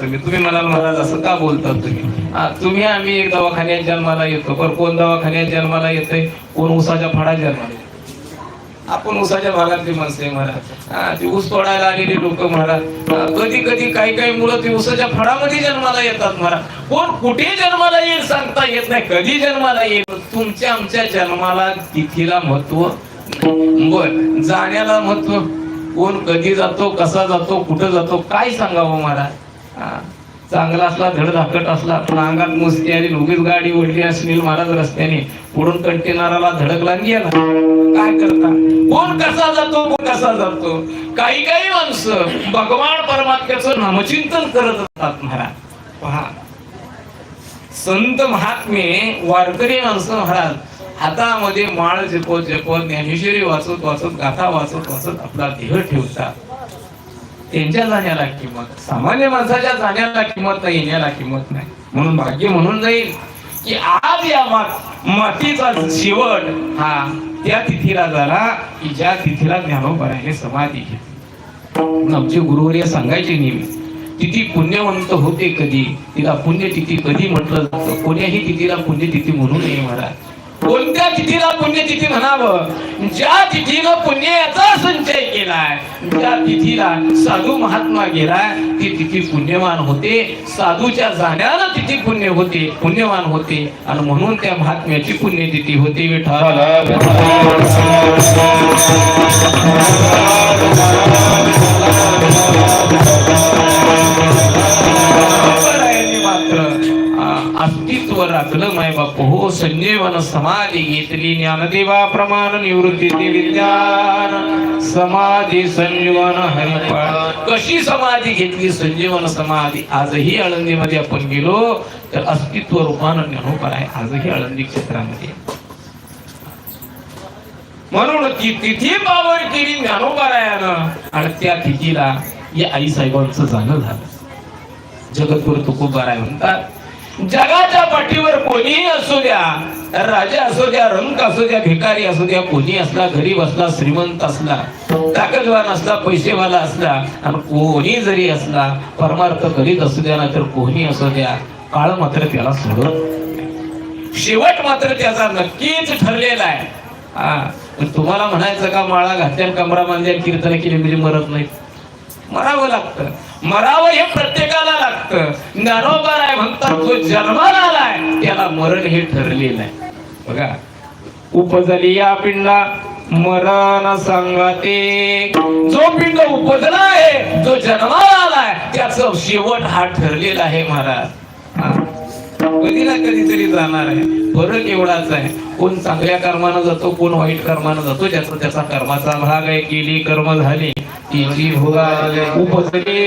तुम्ही तुम्ही म्हणाल महाराज असं का बोलता तुम्ही? तुम्ही आम्ही एक दवाखान्यात जन्माला येतो. पण कोण दवाखान्यात जन्माला येतंय? कोण उसाच्या फडा जन्माला आपण उसाच्या भागातली माणसं आहे महाराज. ती ऊस तोडायला आलेली लोक महाराज. कधी कधी काही काही मुलं ती उसाच्या फडामध्ये जन्माला येतात महाराज. कोण कुठे जन्माला येईल सांगता येत नाही. कधी जन्माला येईल? तुमच्या आमच्या जन्माला तिथीला महत्त्व बर जाण्याला महत्त्व. कोण कधी जातो कसा जातो कुठं जातो काय सांगावं महाराज? चांगला असला धडधाकट असला पण अंगात मुसकी आली उगीच गाडी ओढली असली महाराज रस्त्याने पुढून कंटेनरला धडकला आणि गेला. काय करता? कोण कसा जातो? कोण कसा जातो? काही काही माणसं भगवान परमात्म्याचं नामचिंतन करत असतात महाराज. पहा. संत महात्मे वारकरी माणसं महाराज हातामध्ये माळ झेपत झेपत ज्ञानेश्वरी वाचत वाचत गाथा वाचत वाचत आपला देह ठेवतात. त्यांच्या जाण्याला किंमत सामान्य माणसाच्या जाण्याला किंमत नाही येण्याला किंमत नाही. म्हणून भाग्य म्हणून जाईल की आज या मातीचा शेवट हा त्या तिथीला झाला की ज्या तिथीला ज्ञानोबराने समाधी घेतली. आमचे गुरुवर्य सांगायचे नेहमी तिथी पुण्यवंत होते कधी? तिला पुण्यतिथी कधी म्हटलं जातं? कोण्याही तिथीला पुण्यतिथी म्हणून नये महाराज कोणत्या तिथीला पुण्यतिथी म्हणावं? ज्या तिथीनं पुण्याचा संचय केलाय त्या तिथीला साधू महात्मा गेलाय ती तिथी पुण्यवान होते. साधूच्या जाण्यानं तिथी पुण्य होते पुण्यवान होते. आणि म्हणून त्या महात्म्याची पुण्यतिथी होते विठ्ठल. अस्तित्व राखलं माय बाप हो संजीवन समाधी घेतली ज्ञानदेवा प्रमाण निवृत्ती ते समाधी संजीवन हरिपाळ कशी समाधी घेतली संजीवन समाधी आजही आळंदीमध्ये आपण गेलो तर अस्तित्व रूपानं ज्ञानोपर आहे आजही आळंदी क्षेत्रामध्ये म्हणून ती तिथी पावर केली ज्ञानोबारायानं आणि त्या तिथीला या आई साहेबांचं जाणं झालं जगतगुरु तुकोबाराय म्हणतात जगाच्या पाठीवर कोणीही असू द्या राजा असू द्या रंक असू द्या भिकारी असू द्या कोणी असला गरीब असला श्रीमंत असला ताकदवान असला पैसेवाला असला आणि कोणी जरी असला परमार्थ करीत असू द्या ना तर कोणी असू द्या काळ मात्र त्याला सोडत शेवट मात्र त्याचा नक्कीच ठरलेला आहे. हा तुम्हाला म्हणायचं का माळा घातल्या कमरा बांधल्या कीर्तन केली म्हणजे मरत नाही. मरावं लागतं. मरावं हे प्रत्येकाला लागतं. ज्ञानोबार आहे म्हणतात जो जन्माला आलाय. त्याला मरण हे ठरलेलं आहे. बघा उपजली या पिंडा मरण सांगते जो पिंड उपजला आहे जो जन्माला आलाय त्याचा शेवट हा ठरलेला आहे महाराज. कधी ना कधीतरी जाणार आहे. फरक एवढाच आहे. कोण चांगल्या कर्मानं जातो कोण वाईट कर्मानं जातो ज्याचा त्याचा कर्माचा भाग आहे केली कर्म झाली. तिची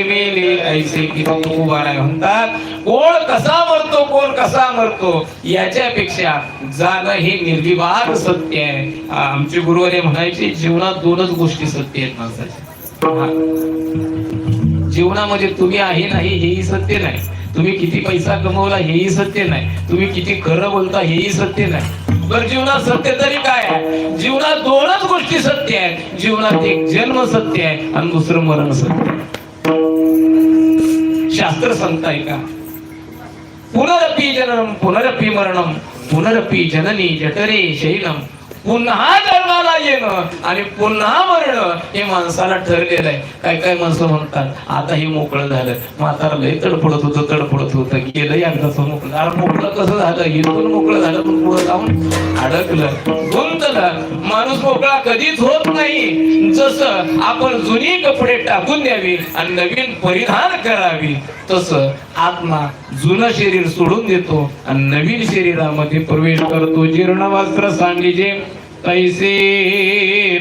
मेले ऐसे म्हणतात. कोण कसा मरतो कोण कसा मरतो याच्यापेक्षा जाणं हे निर्विवाद सत्य आहे. आमचे गुरुवारे म्हणायचे जीवनात दोनच गोष्टी सत्य आहेत माणसाच्या. जीवनामध्ये तुम्ही आहे नाही हेही सत्य नाही. तुम्ही किती पैसा कमवला हेही सत्य नाही. तुम्ही किती खरं बोलता हेही सत्य नाही. बर जीवनात सत्य तरी काय आहे? जीवनात दोनच गोष्टी सत्य आहेत. जीवनात एक जन्म सत्य आहे आणि दुसरं मरण सत्य शास्त्र सांगताय का? पुनरपी जननम पुनरपी मरणम पुनरपी जननी जठरे शैलम पुन्हा जन्म पुन्हा येणं आणि पुन्हा मरणं हे माणसाला ठरलेलं आहे. काय काय माणसं म्हणतात? आता हे मोकळं झालं. म्हातारा लय तडफडत होतं तडफडत होतं. गेलं तसं मोकळं. अरे मोकळं कसं झालं? इथून मोकळं झालं पण पुढं जाऊन अडकलं. गुंतलं. माणूस मोकळा कधीच होत नाही. जसं आपण जुनी कपडे टाकून द्यावी आणि नवीन परिधान करावी तसं आत्मा जुनं शरीर सोडून देतो आणि नवीन शरीरामध्ये प्रवेश करतो. जीर्ण वस्त्र सांडीजे पैसे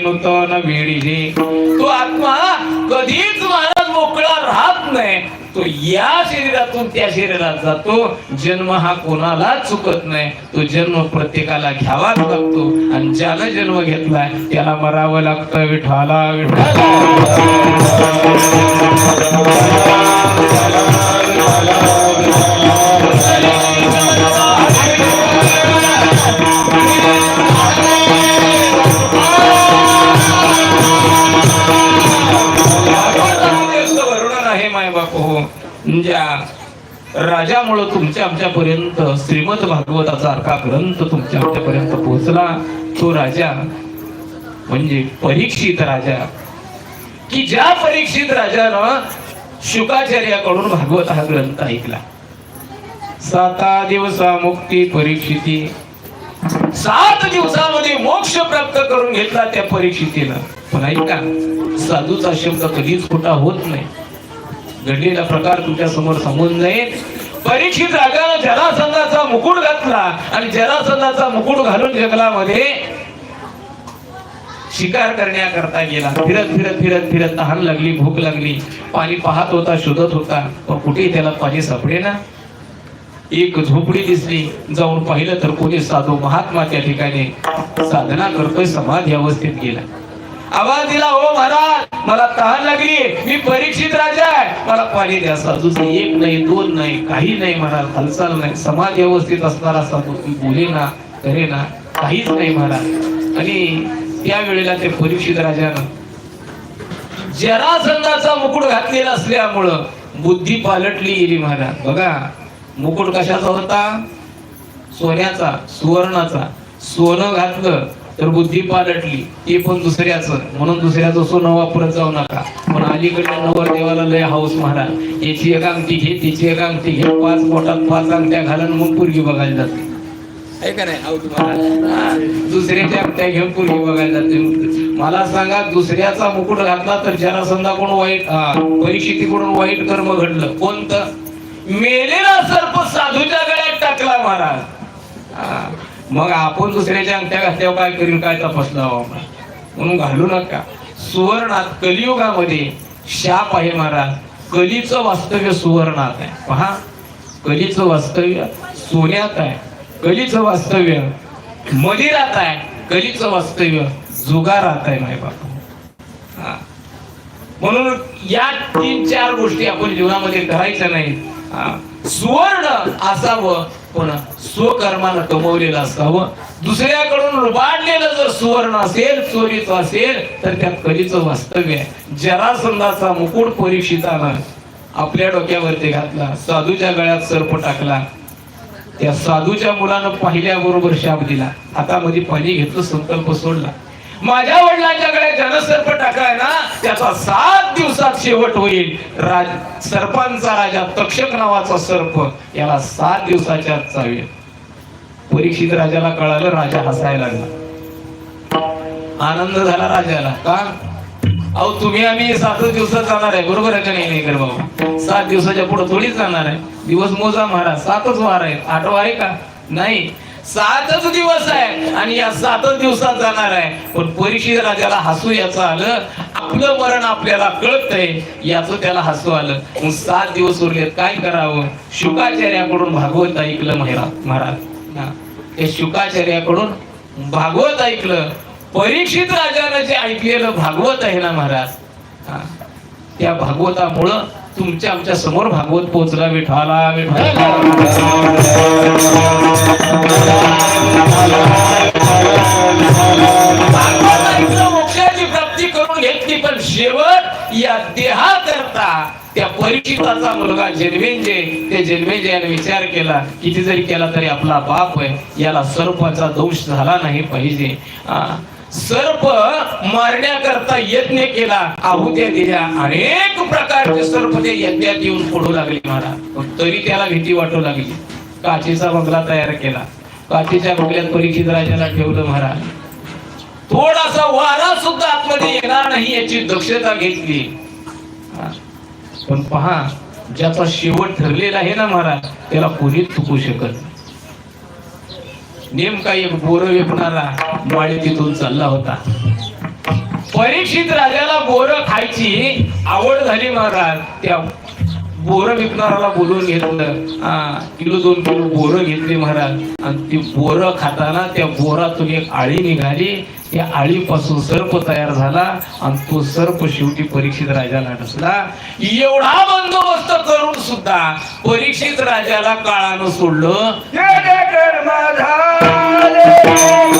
नूतन वेळीजे तो आत्मा कधीच माणूस मोकळा राहत नाही. तो या शरीरातून त्या शरीरात जातो. जन्म हा कोणाला चुकत नाही. तो जन्म प्रत्येकाला घ्यावाच लागतो. आणि ज्याला जन्म घेतलाय त्याला मरावं लागतं. विठाला विठाला राजामुळं तुमच्या आमच्यापर्यंत श्रीमद भागवताचा अर्का ग्रंथ तुमच्या आमच्यापर्यंत पोहोचला. तो राजा म्हणजे परीक्षित राजा. की ज्या परीक्षित राजानं शुकाचार्याकडून भागवत हा ग्रंथ ऐकला. साता दिवसा मुक्ती परीक्षिती. सात दिवसामध्ये मोक्ष प्राप्त करून घेतला त्या परीक्षितीनं. पण ऐका साधूचा शब्द कधीच खोटा होत नाही. घडलेला प्रकार तुमच्यासमोर समजून जाईल. परीक्षित राजानं जरासंधाचा मुकुट घातला आणि जरासंधाचा मुकुट घालून जंगलामध्ये शिकार करण्याकरता गेला. फिरत फिरत फिरत फिरत तहान लागली भूक लागली. पाणी पाहत होता शोधत होता पण कुठे त्याला पाणी सापडे ना एक झोपडी दिसली. जाऊन पाहिलं तर कोणी साधू महात्मा त्या ठिकाणी साधना करतोय समाधी अवस्थेत गेला. आवाज दिला हो महाराज मला तहान लागली. मी परीक्षित राजा आहे. मला पाणी द्या साधू एक नाही दोन नाही काही नाही महाराज हालचाल नाही. समाज व्यवस्थित असणारा साधू मी बोले ना करे ना काहीच नाही महाराज आणि त्यावेळेला ते परीक्षित राजानं जरासंधाचा मुकुट घातलेला असल्यामुळं बुद्धी पालटली गेली महाराज. बघा मुकुट कशाचा होता? सोन्याचा सुवर्णाचा. सोनं घातलं तर बुद्धी पालटली ते पण दुसऱ्याचं. म्हणून दुसऱ्याचं सोनं वापरत जाऊ नका. पण अलीकडे नवर देवाला लय हाऊस महाराज याची एक अंगठी घे तिची एक अंगठी घे. पाच पोटात पाच अंगठ्या घालून मग पुरगी बघायला जाते. आहे का नाही? दुसऱ्याच्या अंगठ्या घेऊन पुरगी बघायला जाते. मला सांगा दुसऱ्याचा मुकुट घातला तर जरासंधाकडून वाईट हा, परीक्षितीकडून वाईट कर्म घडलं. कोणतं? मेलेला सर्प साधूच्या गळ्यात टाकला महाराज. हा, मग आपण दुसऱ्याच्या अंगठ्या घातल्यावर काय करील काय तपासलं म्हणून घालू नका. सुवर्णात कलियुगामध्ये शाप आहे महाराज. कलीचं वास्तव्य सुवर्णात आहे. पहा कलीचं वास्तव्य सोन्यात आहे. कलीचं वास्तव्य मदिरात आहे. कलीचं वास्तव्य जुगारात आहे माय बाप. हा. म्हणून या तीन चार गोष्टी आपण जीवनामध्ये करायच्या नाहीत. हा. सुवर्ण असावं पण स्वकर्मानं कमवलेलं असावं दुसऱ्याकडून रुबाडलेलं जर सुवर्ण असेल चोरीचं असेल तर त्यात कधीचं वास्तव्य आहे? जरासंधाचा मुकुट परीक्षितानं आपल्या डोक्यावरती घातला साधूच्या गळ्यात सर्प टाकला. त्या साधूच्या मुलानं पाहिल्याबरोबर शाप दिला. हातामध्ये पाणी घेतलं संकल्प सोडला. माझ्या वडिलांच्याकडे जनसर्प टाकाय ना त्याचा सात दिवसात शेवट होईल. राज सर्पांचा राजा तक्षक नावाचा सर्प याला सात दिवसाच्या आत चावेल. परीक्षित राजाला कळालं राजा हसायला लागला. आनंद झाला राजाला. का? अहो तुम्ही आम्ही सातच दिवसात जाणार आहे. बरोबर आहे का नाही नाही कर बाबा सात दिवसाच्या पुढे थोडीच जाणार आहे. दिवस मोजा महाराज. सातच वार आहे आठवा आहे का? नाही. सातच दिवस आहे आणि या सातच दिवसात जाणार आहे पण परीक्षित राजाला हसू याचं आलं आपलं मरण आपल्याला कळतंय याचं त्याला हसू आलं मग सात दिवस उरले काय करावं शुकाचार्याकडून भागवत ऐकलं महाराज महाराज हा. त्या शुकाचार्याकडून भागवत ऐकलं परीक्षित राजानं जे ऐकलेलं भागवत आहे ना महाराज हा. त्या भागवतामुळं तुमच्या आमच्यासमोर भागवत पोहोचला विठाला मोक्षाची प्राप्ती करून घेतली पण शेवट या देहाकरता त्या परिचिताचा मुलगा जन्मेंजे ते जन्मेंजयाने विचार केला किती जरी केला तरी आपला बाप आहे याला स्वरूपाचा दोष झाला नाही पाहिजे. सर्प मारण्याकरता यज्ञ केला आहुत्या दिल्या अनेक प्रकारचे सर्प ते यज्ञात येऊन पडू लागले महाराज. पण तरी त्याला भीती वाटू लागली. काचेचा बंगला तयार केला. काचेच्या बंगल्यात परीक्षित राजाला ठेवलं महाराज. थोडासा वारा सुद्धा आतमध्ये येणार नाही याची दक्षता घेतली. पण पहा ज्याचा शेवट ठरलेला आहे ना महाराज त्याला कोणीच चुकू शकत नाही. नेमका एक बोर विपणारा माळी तिथून चालला होता. परीक्षित राजाला बोर खायची आवड झाली महाराज. त्या बोर विकणाराला बोलून घेतलं. हा किलो दोन किलो बोरं घेतली महाराज. आणि ती बोरं खाताना त्या बोरातून एक आळी निघाली. त्या आळीपासून सर्प तयार झाला आणि तो सर्प शेवटी परीक्षित राजाला डसला एवढा बंदोबस्त करून सुद्धा परीक्षित राजाला काळानं सोडलं. Ei,